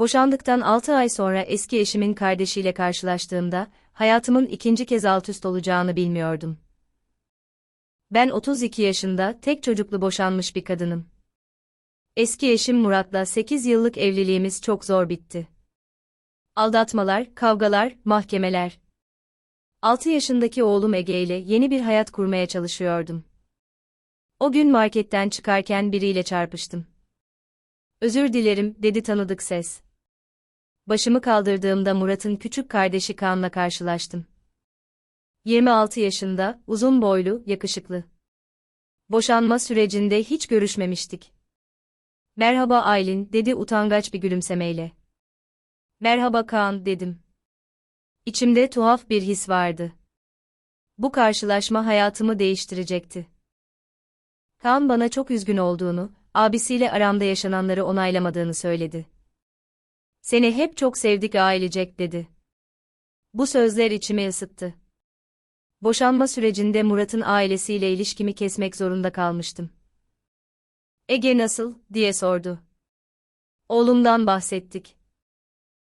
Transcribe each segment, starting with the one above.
Boşandıktan 6 ay sonra eski eşimin kardeşiyle karşılaştığımda, hayatımın ikinci kez altüst olacağını bilmiyordum. Ben 32 yaşında, tek çocuklu boşanmış bir kadınım. Eski eşim Murat'la 8 yıllık evliliğimiz çok zor bitti. Aldatmalar, kavgalar, mahkemeler. 6 yaşındaki oğlum Ege ile yeni bir hayat kurmaya çalışıyordum. O gün marketten çıkarken biriyle çarpıştım. Özür dilerim, dedi tanıdık ses. Başımı kaldırdığımda Murat'ın küçük kardeşi Kaan'la karşılaştım. 26 yaşında, uzun boylu, yakışıklı. Boşanma sürecinde hiç görüşmemiştik. Merhaba Aylin, dedi utangaç bir gülümsemeyle. Merhaba Kaan, dedim. İçimde tuhaf bir his vardı. Bu karşılaşma hayatımı değiştirecekti. Kaan bana çok üzgün olduğunu, abisiyle aramda yaşananları onaylamadığını söyledi. Seni hep çok sevdik ailecek dedi. Bu sözler içimi ısıttı. Boşanma sürecinde Murat'ın ailesiyle ilişkimi kesmek zorunda kalmıştım. Ege nasıl, diye sordu. Oğlumdan bahsettik.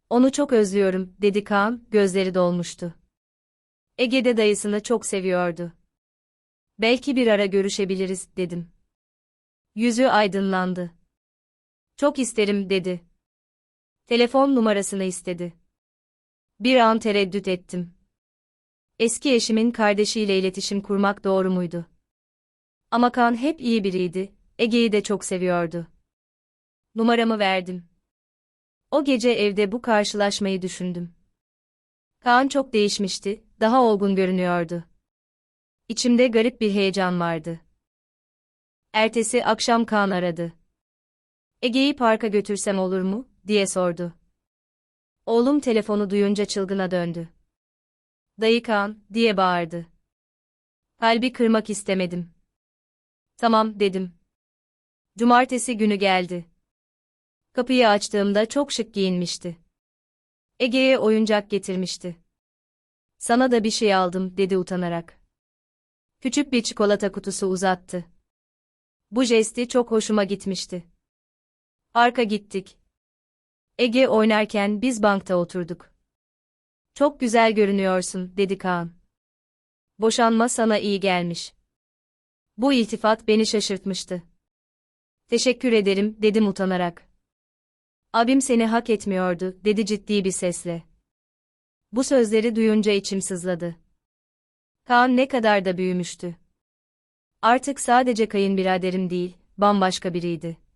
Onu çok özlüyorum, dedi Kaan, gözleri dolmuştu. Ege de dayısını çok seviyordu. Belki bir ara görüşebiliriz, dedim. Yüzü aydınlandı. Çok isterim, dedi. Telefon numarasını istedi. Bir an tereddüt ettim. Eski eşimin kardeşiyle iletişim kurmak doğru muydu? Ama Kaan hep iyi biriydi, Ege'yi de çok seviyordu. Numaramı verdim. O gece evde bu karşılaşmayı düşündüm. Kaan çok değişmişti, daha olgun görünüyordu. İçimde garip bir heyecan vardı. Ertesi akşam Kaan aradı. Ege'yi parka götürsem olur mu, diye sordu. Oğlum telefonu duyunca çılgına döndü. Dayı Kaan, diye bağırdı. Kalbi kırmak istemedim. Tamam, dedim. Cumartesi günü geldi. Kapıyı açtığımda çok şık giyinmişti. Ege'ye oyuncak getirmişti. Sana da bir şey aldım, dedi utanarak. Küçük bir çikolata kutusu uzattı. Bu jesti çok hoşuma gitmişti. Arka gittik. Ege oynarken biz bankta oturduk. Çok güzel görünüyorsun, dedi Kaan. Boşanma sana iyi gelmiş. Bu iltifat beni şaşırtmıştı. Teşekkür ederim, dedim utanarak. Abim seni hak etmiyordu, dedi ciddi bir sesle. Bu sözleri duyunca içim sızladı. Kaan ne kadar da büyümüştü. Artık sadece kayınbiraderim değil, bambaşka biriydi.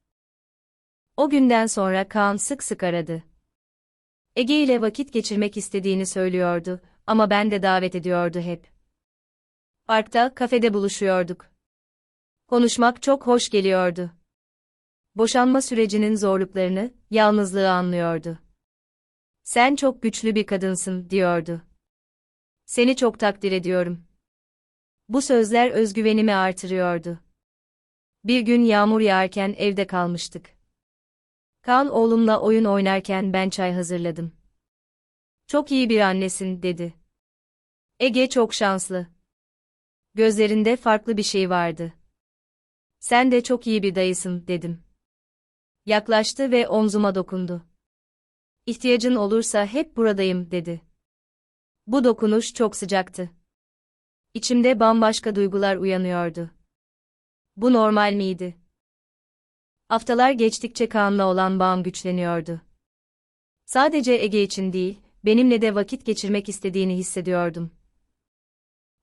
O günden sonra Kaan sık sık aradı. Ege ile vakit geçirmek istediğini söylüyordu ama ben de davet ediyordu hep. Parkta, kafede buluşuyorduk. Konuşmak çok hoş geliyordu. Boşanma sürecinin zorluklarını, yalnızlığı anlıyordu. Sen çok güçlü bir kadınsın, diyordu. Seni çok takdir ediyorum. Bu sözler özgüvenimi artırıyordu. Bir gün yağmur yağarken evde kalmıştık. Kaan oğlumla oyun oynarken ben çay hazırladım. Çok iyi bir annesin, dedi. Ege çok şanslı. Gözlerinde farklı bir şey vardı. Sen de çok iyi bir dayısın, dedim. Yaklaştı ve omzuma dokundu. İhtiyacın olursa hep buradayım, dedi. Bu dokunuş çok sıcaktı. İçimde bambaşka duygular uyanıyordu. Bu normal miydi? Haftalar geçtikçe Kaan'la olan bağım güçleniyordu. Sadece Ege için değil, benimle de vakit geçirmek istediğini hissediyordum.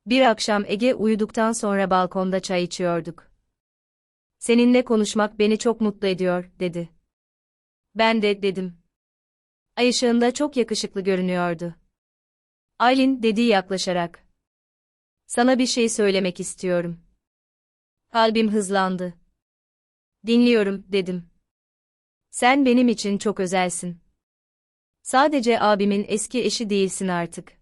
Bir akşam Ege uyuduktan sonra balkonda çay içiyorduk. Seninle konuşmak beni çok mutlu ediyor, dedi. Ben de, dedim. Ay ışığında çok yakışıklı görünüyordu. Aylin, dedi yaklaşarak. Sana bir şey söylemek istiyorum. Kalbim hızlandı. Dinliyorum, dedim. Sen benim için çok özelsin. Sadece abimin eski eşi değilsin artık.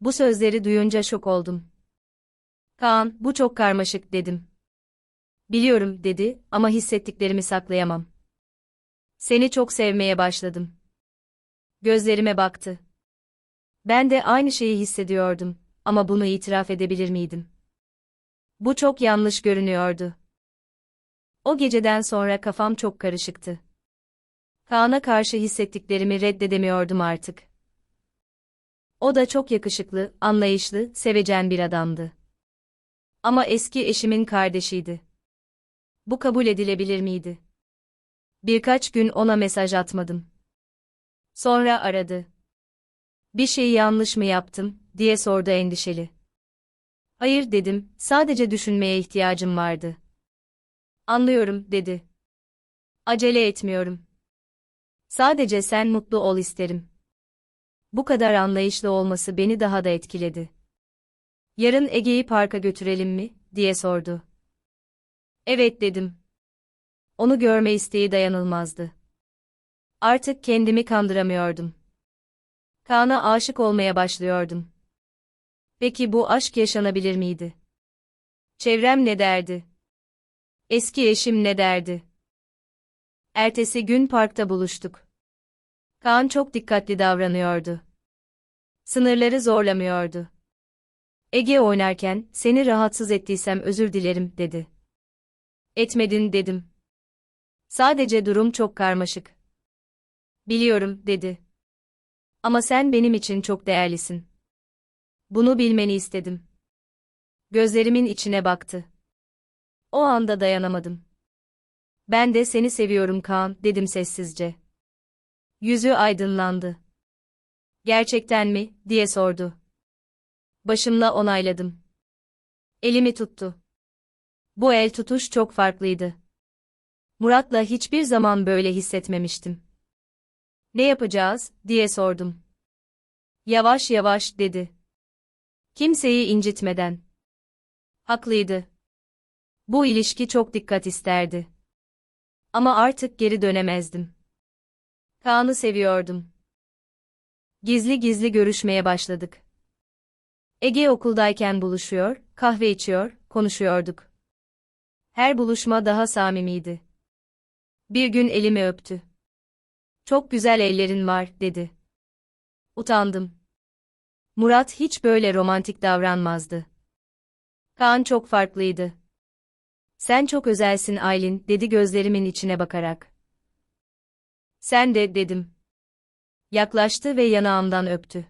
Bu sözleri duyunca şok oldum. Kaan, bu çok karmaşık, dedim. Biliyorum, dedi, ama hissettiklerimi saklayamam. Seni çok sevmeye başladım. Gözlerime baktı. Ben de aynı şeyi hissediyordum, ama bunu itiraf edebilir miydim? Bu çok yanlış görünüyordu. O geceden sonra kafam çok karışıktı. Kaan'a karşı hissettiklerimi reddedemiyordum artık. O da çok yakışıklı, anlayışlı, sevecen bir adamdı. Ama eski eşimin kardeşiydi. Bu kabul edilebilir miydi? Birkaç gün ona mesaj atmadım. Sonra aradı. Bir şey yanlış mı yaptım, diye sordu endişeli. Hayır dedim, sadece düşünmeye ihtiyacım vardı. Anlıyorum, dedi. Acele etmiyorum. Sadece sen mutlu ol isterim. Bu kadar anlayışlı olması beni daha da etkiledi. Yarın Ege'yi parka götürelim mi, diye sordu. Evet dedim. Onu görme isteği dayanılmazdı. Artık kendimi kandıramıyordum. Kaan'a aşık olmaya başlıyordum. Peki bu aşk yaşanabilir miydi? Çevrem ne derdi? Eski eşim ne derdi? Ertesi gün parkta buluştuk. Kaan çok dikkatli davranıyordu. Sınırları zorlamıyordu. Ege oynarken, seni rahatsız ettiysem özür dilerim, dedi. Etmedin, dedim. Sadece durum çok karmaşık. Biliyorum, dedi. Ama sen benim için çok değerlisin. Bunu bilmeni istedim. Gözlerimin içine baktı. O anda dayanamadım. Ben de seni seviyorum Kaan, dedim sessizce. Yüzü aydınlandı. Gerçekten mi, diye sordu. Başımla onayladım. Elimi tuttu. Bu el tutuş çok farklıydı. Murat'la hiçbir zaman böyle hissetmemiştim. Ne yapacağız, diye sordum. Yavaş yavaş, dedi. Kimseyi incitmeden. Haklıydı. Bu ilişki çok dikkat isterdi. Ama artık geri dönemezdim. Kaan'ı seviyordum. Gizli gizli görüşmeye başladık. Ege okuldayken buluşuyor, kahve içiyor, konuşuyorduk. Her buluşma daha samimiydi. Bir gün elimi öptü. Çok güzel ellerin var, dedi. Utandım. Murat hiç böyle romantik davranmazdı. Kaan çok farklıydı. Sen çok özelsin Aylin, dedi gözlerimin içine bakarak. Sen de, dedim. Yaklaştı ve yanağımdan öptü.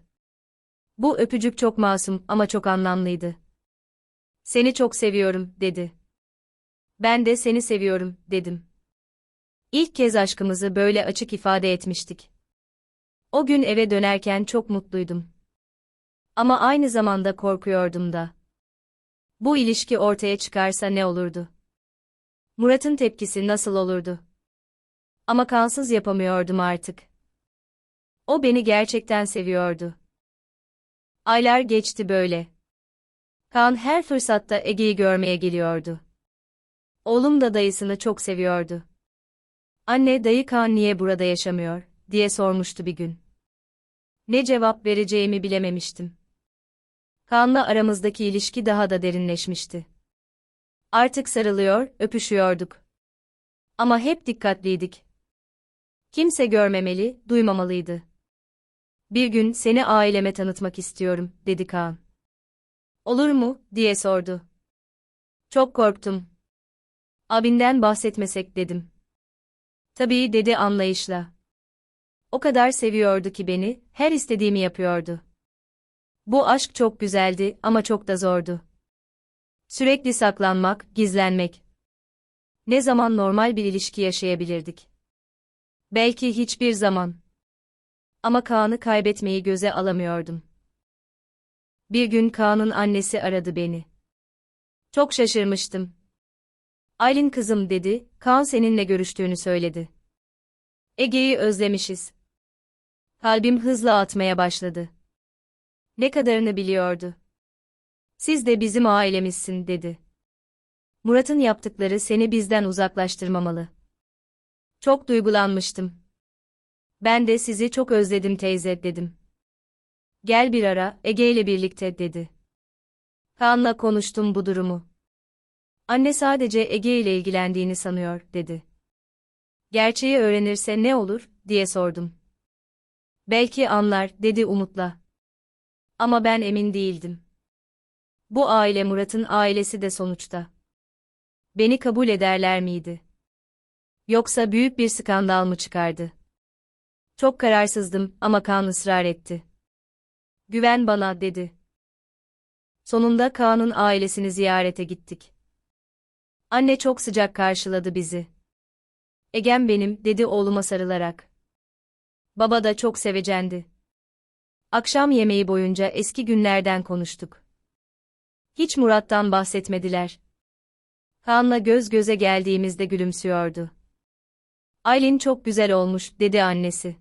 Bu öpücük çok masum ama çok anlamlıydı. Seni çok seviyorum, dedi. Ben de seni seviyorum, dedim. İlk kez aşkımızı böyle açık ifade etmiştik. O gün eve dönerken çok mutluydum. Ama aynı zamanda korkuyordum da. Bu ilişki ortaya çıkarsa ne olurdu? Murat'ın tepkisi nasıl olurdu? Ama kansız yapamıyordum artık. O beni gerçekten seviyordu. Aylar geçti böyle. Kaan her fırsatta Ege'yi görmeye geliyordu. Oğlum da dayısını çok seviyordu. Anne dayı Kaan niye burada yaşamıyor, diye sormuştu bir gün. Ne cevap vereceğimi bilememiştim. Kaan'la aramızdaki ilişki daha da derinleşmişti. Artık sarılıyor, öpüşüyorduk. Ama hep dikkatliydik. Kimse görmemeli, duymamalıydı. Bir gün seni aileme tanıtmak istiyorum, dedi Kaan. Olur mu, diye sordu. Çok korktum. Abinden bahsetmesek dedim. Tabii dedi anlayışla. O kadar seviyordu ki beni, her istediğimi yapıyordu. Bu aşk çok güzeldi ama çok da zordu. Sürekli saklanmak, gizlenmek. Ne zaman normal bir ilişki yaşayabilirdik? Belki hiçbir zaman. Ama Kaan'ı kaybetmeyi göze alamıyordum. Bir gün Kaan'ın annesi aradı beni. Çok şaşırmıştım. Aylin kızım dedi, Kaan seninle görüştüğünü söyledi. Ege'yi özlemişiz. Kalbim hızla atmaya başladı. Ne kadarını biliyordu. Siz de bizim ailemizsin dedi. Murat'ın yaptıkları seni bizden uzaklaştırmamalı. Çok duygulanmıştım. Ben de sizi çok özledim teyze dedim. Gel bir ara, Ege ile birlikte dedi. Kaan'la konuştum bu durumu. Anne sadece Ege ile ilgilendiğini sanıyor, dedi. Gerçeği öğrenirse ne olur, diye sordum. Belki anlar, dedi umutla. Ama ben emin değildim. Bu aile Murat'ın ailesi de sonuçta. Beni kabul ederler miydi? Yoksa büyük bir skandal mı çıkardı? Çok kararsızdım ama Kaan ısrar etti. Güven bana dedi. Sonunda Kaan'ın ailesini ziyarete gittik. Anne çok sıcak karşıladı bizi. Egem benim, dedi oğluma sarılarak. Baba da çok sevecendi. Akşam yemeği boyunca eski günlerden konuştuk. Hiç Murat'tan bahsetmediler. Kaan'la göz göze geldiğimizde gülümsüyordu. Aylin çok güzel olmuş, dedi annesi.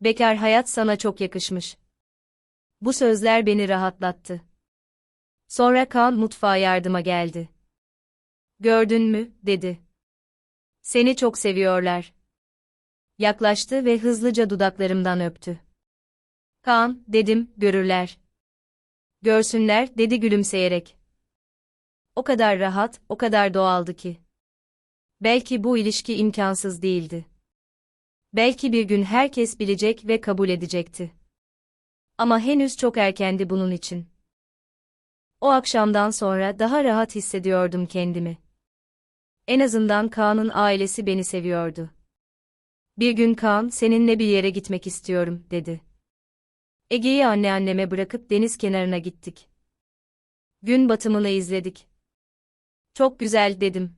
Bekar hayat sana çok yakışmış. Bu sözler beni rahatlattı. Sonra Kaan mutfağa yardıma geldi. Gördün mü, dedi. Seni çok seviyorlar. Yaklaştı ve hızlıca dudaklarımdan öptü. Kaan, dedim, görürler. Görsünler, dedi gülümseyerek. O kadar rahat, o kadar doğaldı ki. Belki bu ilişki imkansız değildi. Belki bir gün herkes bilecek ve kabul edecekti. Ama henüz çok erkendi bunun için. O akşamdan sonra daha rahat hissediyordum kendimi. En azından Kaan'ın ailesi beni seviyordu. Bir gün Kaan, seninle bir yere gitmek istiyorum, dedi. Ege'yi anneanneme bırakıp deniz kenarına gittik. Gün batımını izledik. Çok güzel, dedim.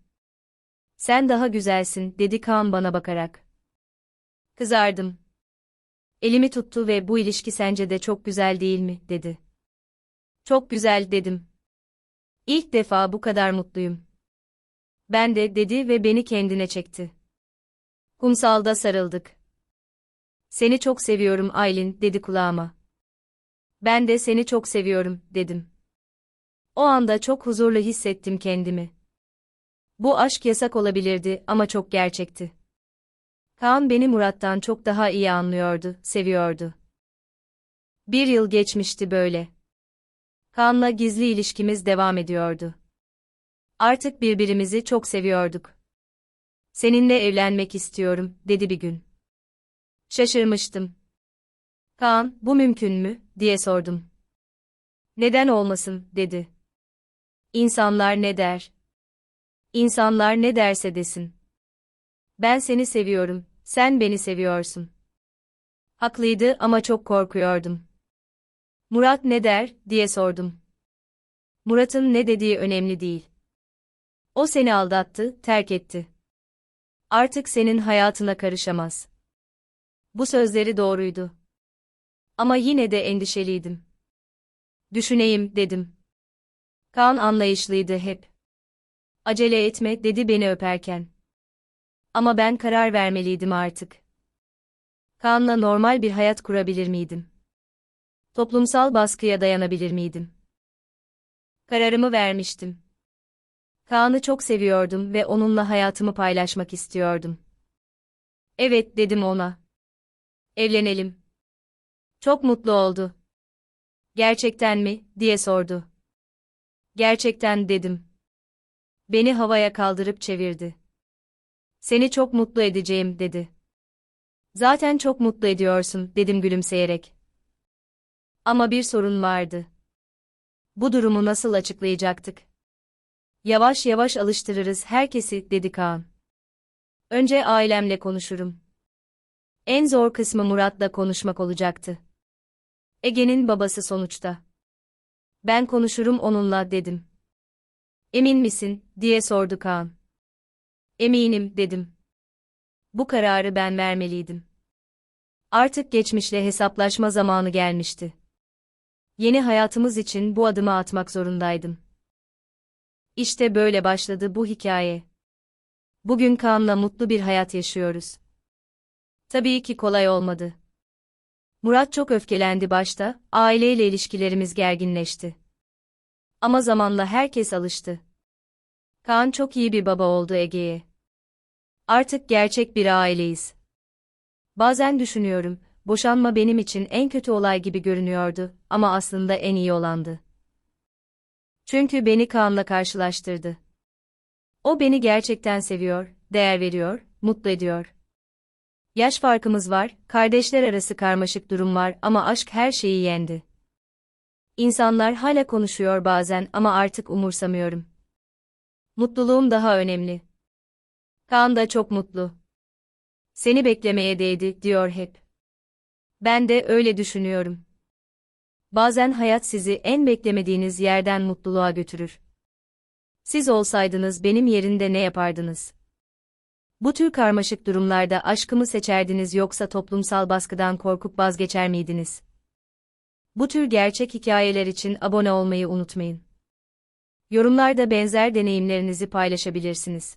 Sen daha güzelsin, dedi Kaan bana bakarak. Kızardım. Elimi tuttu ve bu ilişki sence de çok güzel değil mi, dedi. Çok güzel, dedim. İlk defa bu kadar mutluyum. Ben de, dedi ve beni kendine çekti. Kumsalda sarıldık. Seni çok seviyorum Aylin, dedi kulağıma. Ben de seni çok seviyorum, dedim. O anda çok huzurlu hissettim kendimi. Bu aşk yasak olabilirdi ama çok gerçekti. Kaan beni Murat'tan çok daha iyi anlıyordu, seviyordu. Bir yıl geçmişti böyle. Kaan'la gizli ilişkimiz devam ediyordu. Artık birbirimizi çok seviyorduk. Seninle evlenmek istiyorum, dedi bir gün. Şaşırmıştım. Kaan, bu mümkün mü, diye sordum. Neden olmasın, dedi. İnsanlar ne der? İnsanlar ne derse desin. Ben seni seviyorum, sen beni seviyorsun. Haklıydı ama çok korkuyordum. Murat ne der, diye sordum. Murat'ın ne dediği önemli değil. O seni aldattı, terk etti. Artık senin hayatına karışamaz. Bu sözleri doğruydu. Ama yine de endişeliydim. Düşüneyim, dedim. Kaan anlayışlıydı hep. Acele etme, dedi beni öperken. Ama ben karar vermeliydim artık. Kaan'la normal bir hayat kurabilir miydim? Toplumsal baskıya dayanabilir miydim? Kararımı vermiştim. Kaan'ı çok seviyordum ve onunla hayatımı paylaşmak istiyordum. Evet dedim ona. Evlenelim. Çok mutlu oldu. Gerçekten mi, diye sordu. Gerçekten dedim. Beni havaya kaldırıp çevirdi. Seni çok mutlu edeceğim, dedi. Zaten çok mutlu ediyorsun, dedim gülümseyerek. Ama bir sorun vardı. Bu durumu nasıl açıklayacaktık? Yavaş yavaş alıştırırız herkesi, dedi Kaan. Önce ailemle konuşurum. En zor kısmı Murat'la konuşmak olacaktı. Ege'nin babası sonuçta. Ben konuşurum onunla, dedim. Emin misin, diye sordu Kaan. Eminim, dedim. Bu kararı ben vermeliydim. Artık geçmişle hesaplaşma zamanı gelmişti. Yeni hayatımız için bu adımı atmak zorundaydım. İşte böyle başladı bu hikaye. Bugün Kaan'la mutlu bir hayat yaşıyoruz. Tabii ki kolay olmadı. Murat çok öfkelendi başta, aileyle ilişkilerimiz gerginleşti. Ama zamanla herkes alıştı. Kaan çok iyi bir baba oldu Ege'ye. Artık gerçek bir aileyiz. Bazen düşünüyorum, boşanma benim için en kötü olay gibi görünüyordu ama aslında en iyi olandı. Çünkü beni Kaan'la karşılaştırdı. O beni gerçekten seviyor, değer veriyor, mutlu ediyor. Yaş farkımız var, kardeşler arası karmaşık durum var ama aşk her şeyi yendi. İnsanlar hala konuşuyor bazen ama artık umursamıyorum. Mutluluğum daha önemli. Kaan da çok mutlu. Seni beklemeye değdi, diyor hep. Ben de öyle düşünüyorum. Bazen hayat sizi en beklemediğiniz yerden mutluluğa götürür. Siz olsaydınız benim yerinde ne yapardınız? Bu tür karmaşık durumlarda aşkımı seçerdiniz yoksa toplumsal baskıdan korkup vazgeçer miydiniz? Bu tür gerçek hikayeler için abone olmayı unutmayın. Yorumlarda benzer deneyimlerinizi paylaşabilirsiniz.